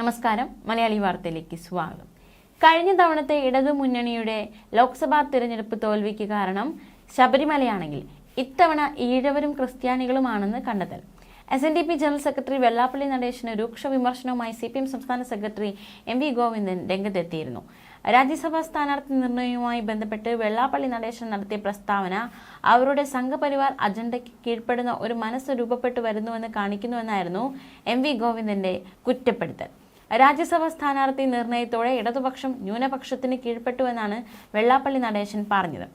നമസ്കാരം. മലയാളി വാർത്തയിലേക്ക് സ്വാഗതം. കഴിഞ്ഞ തവണത്തെ ഇടതു മുന്നണിയുടെ ലോക്സഭാ തിരഞ്ഞെടുപ്പ് തോൽവിക്ക് കാരണം ശബരിമലയാണെങ്കിൽ ഇത്തവണ ഈഴവരും ക്രിസ്ത്യാനികളുമാണെന്ന് കണ്ടെത്തൽ. S N D P general secretary Vellappally Natesan രൂക്ഷ വിമർശനവുമായി സി പി എം സംസ്ഥാന സെക്രട്ടറി എം വി ഗോവിന്ദൻ രംഗത്തെത്തിയിരുന്നു. രാജ്യസഭാ സ്ഥാനാർത്ഥി നിർണയവുമായി ബന്ധപ്പെട്ട് വെള്ളാപ്പള്ളി നടേശൻ നടത്തിയ പ്രസ്താവന അവരുടെ സംഘപരിവാർ അജണ്ടയ്ക്ക് കീഴ്പ്പെടുന്ന ഒരു മനസ്സ് രൂപപ്പെട്ടു വരുന്നുവെന്ന് കാണിക്കുന്നുവെന്നായിരുന്നു എം വി ഗോവിന്ദന്റെ കുറ്റപ്പെടുത്തൽ. രാജ്യസഭാ സ്ഥാനാർത്ഥി നിർണയത്തോടെ ഇടതുപക്ഷം ന്യൂനപക്ഷത്തിന് കീഴ്പ്പെട്ടുവെന്നാണ് വെള്ളാപ്പള്ളി നടേശൻ പറഞ്ഞത്.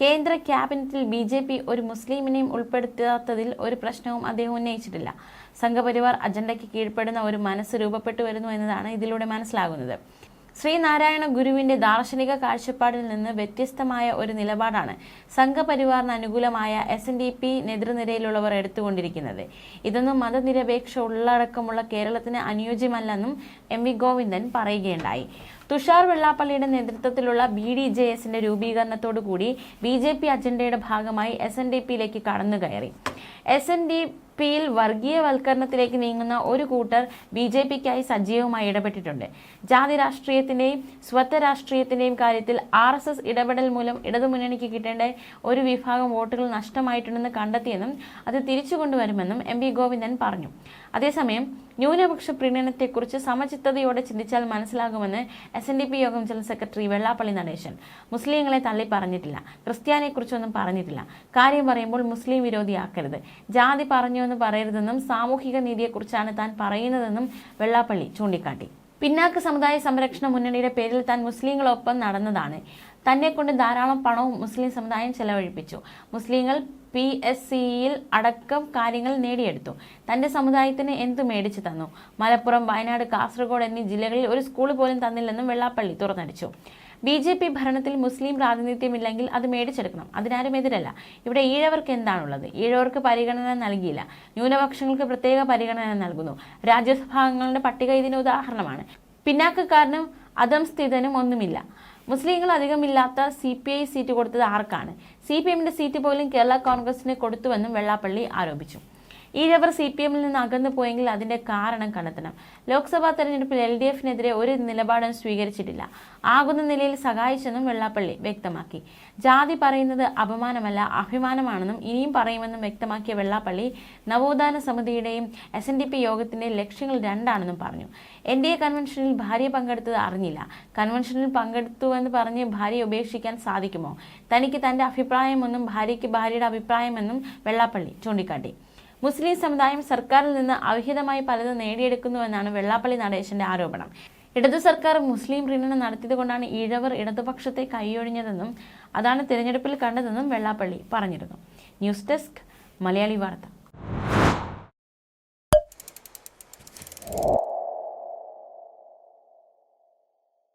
കേന്ദ്ര ക്യാബിനറ്റിൽ ബി ജെ പി ഒരു മുസ്ലിമിനെയും ഉൾപ്പെടുത്താത്തതിൽ ഒരു പ്രശ്നവും അദ്ദേഹം ഉന്നയിച്ചിട്ടില്ല. സംഘപരിവാർ അജണ്ടയ്ക്ക് കീഴ്പ്പെടുന്ന ഒരു മനസ്സ് രൂപപ്പെട്ടു വരുന്നു എന്നതാണ് ഇതിലൂടെ മനസ്സിലാകുന്നത്. ശ്രീനാരായണ ഗുരുവിന്റെ ദാർശനിക കാഴ്ചപ്പാടിൽ നിന്ന് വ്യത്യസ്തമായ ഒരു നിലപാടാണ് സംഘപരിവാറിന് അനുകൂലമായ എസ് എൻ ഡി പി നേതൃനിരയിലുള്ളവർ എടുത്തുകൊണ്ടിരിക്കുന്നത്. ഇതൊന്നും മതനിരപേക്ഷ ഉള്ളടക്കമുള്ള കേരളത്തിന് അനുയോജ്യമല്ലെന്നും എം വി ഗോവിന്ദൻ പറയുകയുണ്ടായി. തുഷാർ വെള്ളാപ്പള്ളിയുടെ നേതൃത്വത്തിലുള്ള ബി ഡി ജെ എസിന്റെ രൂപീകരണത്തോടുകൂടി ബി ജെ പി അജണ്ടയുടെ ഭാഗമായി എസ് എൻ ഡി പിയിലേക്ക് കടന്നുകയറി. എസ് എൻ ഡി പിയിൽ വർഗീയവൽക്കരണത്തിലേക്ക് നീങ്ങുന്ന ഒരു കൂട്ടർ ബി ജെ പിക്കായി സജീവമായി ഇടപെട്ടിട്ടുണ്ട്. ജാതി രാഷ്ട്രീയത്തിന്റെയും സ്വത്ത് രാഷ്ട്രീയത്തിന്റെയും കാര്യത്തിൽ ആർ എസ് എസ് ഇടപെടൽ മൂലം ഇടതുമുന്നണിക്ക് കിട്ടേണ്ട ഒരു വിഭാഗം വോട്ടുകൾ നഷ്ടമായിട്ടുണ്ടെന്ന് കണ്ടെത്തിയെന്നും അത് തിരിച്ചു കൊണ്ടുവരുമെന്നും എം വി ഗോവിന്ദൻ പറഞ്ഞു. അതേസമയം ന്യൂനപക്ഷ പ്രീണനത്തെക്കുറിച്ച് സമചിത്തതയോടെ ചിന്തിച്ചാൽ മനസ്സിലാകുമെന്ന് എസ് എൻ ഡി പി യോഗം ജനറൽ സെക്രട്ടറി വെള്ളാപ്പള്ളി നടേശൻ മുസ്ലിങ്ങളെ തള്ളി പറഞ്ഞിട്ടില്ല. ക്രിസ്ത്യാനിയെക്കുറിച്ചൊന്നും പറഞ്ഞിട്ടില്ല. കാര്യം പറയുമ്പോൾ മുസ്ലിം വിരോധിയാക്കരുത്. ജാതി പറഞ്ഞു എന്ന് പറയരുതെന്നും സാമൂഹിക നീതിയെക്കുറിച്ചാണ് താൻ പറയുന്നതെന്നും വെള്ളാപ്പള്ളി ചൂണ്ടിക്കാട്ടി. പിന്നാക്ക സമുദായ സംരക്ഷണ മുന്നണിയുടെ പേരിൽ താൻ മുസ്ലിങ്ങളൊപ്പം നടന്നതാണ്. തന്നെ കൊണ്ട് ധാരാളം പണവും മുസ്ലിം സമുദായം ചെലവഴിപ്പിച്ചു. മുസ്ലിങ്ങൾ പി എസ് സിയിൽ അടക്കം കാര്യങ്ങൾ നേടിയെടുത്തു. തന്റെ സമുദായത്തിന് എന്ത് മേടിച്ചു തന്നു? മലപ്പുറം വയനാട് കാസർഗോഡ് എന്നീ ജില്ലകളിൽ ഒരു സ്കൂൾ പോലും തന്നില്ലെന്നും വെള്ളാപ്പള്ളി തുറന്നടിച്ചു. ബി ജെ പി ഭരണത്തിൽ മുസ്ലിം പ്രാതിനിധ്യമില്ലെങ്കിൽ അത് മേടിച്ചെടുക്കണം. അതിനാരും എതിരല്ല. ഇവിടെ ഈഴവർക്ക് എന്താണുള്ളത്? ഈഴവർക്ക് പരിഗണന നൽകിയില്ല. ന്യൂനപക്ഷങ്ങൾക്ക് പ്രത്യേക പരിഗണന നൽകുന്നു. രാജ്യസഭാംഗങ്ങളുടെ പട്ടിക ഇതിന് ഉദാഹരണമാണ്. പിന്നാക്കക്കാരനും അധംസ്ഥിതനും ഒന്നുമില്ല. മുസ്ലിങ്ങൾ അധികമില്ലാത്ത സി പി ഐ സീറ്റ് കൊടുത്തത് ആർക്കാണ്? സി പി എമ്മിന്റെ സീറ്റ് പോലും കേരള കോൺഗ്രസിന് കൊടുത്തുവെന്നും വെള്ളാപ്പള്ളി ആരോപിച്ചു. ഈഴവർ സി പി എമ്മിൽ നിന്ന് അകന്നു പോയെങ്കിൽ അതിന്റെ കാരണം കണ്ടെത്തണം. ലോക്സഭാ തെരഞ്ഞെടുപ്പിൽ എൽ ഡി എഫിനെതിരെ ഒരു നിലപാടും സ്വീകരിച്ചിട്ടില്ല. ആകുന്ന നിലയിൽ സഹായിച്ചെന്നും വെള്ളാപ്പള്ളി വ്യക്തമാക്കി. ജാതി പറയുന്നത് അപമാനമല്ല അഭിമാനമാണെന്നും ഇനിയും പറയുമെന്നും വ്യക്തമാക്കിയ വെള്ളാപ്പള്ളി നവോത്ഥാന സമിതിയുടെയും എസ് എൻ ഡി പി യോഗത്തിന്റെ ലക്ഷ്യങ്ങൾ രണ്ടാണെന്നും പറഞ്ഞു. എൻ ഡി എ കൺവെൻഷനിൽ ഭാര്യ പങ്കെടുത്തത് അറിഞ്ഞില്ല. കൺവെൻഷനിൽ പങ്കെടുത്തുവെന്ന് പറഞ്ഞ് ഭാര്യയെ ഉപേക്ഷിക്കാൻ സാധിക്കുമോ? തനിക്ക് തന്റെ അഭിപ്രായമെന്നും ഭാര്യയ്ക്ക് ഭാര്യയുടെ അഭിപ്രായമെന്നും വെള്ളാപ്പള്ളി ചൂണ്ടിക്കാട്ടി. മുസ്ലിം സമുദായം സർക്കാരിൽ നിന്ന് അവിഹിതമായി പലതും നേടിയെടുക്കുന്നുവെന്നാണ് വെള്ളാപ്പള്ളി നടേശന്റെ ആരോപണം. ഇടതു സർക്കാർ മുസ്ലിം പ്രീണനം നടത്തിയതുകൊണ്ടാണ് ഈഴവർ ഇടതുപക്ഷത്തെ കൈയൊഴിഞ്ഞതെന്നും അതാണ് തിരഞ്ഞെടുപ്പിൽ കണ്ടതെന്നും വെള്ളാപ്പള്ളി പറഞ്ഞിരുന്നു. ന്യൂസ് ഡെസ്ക് മലയാളി വാർത്ത.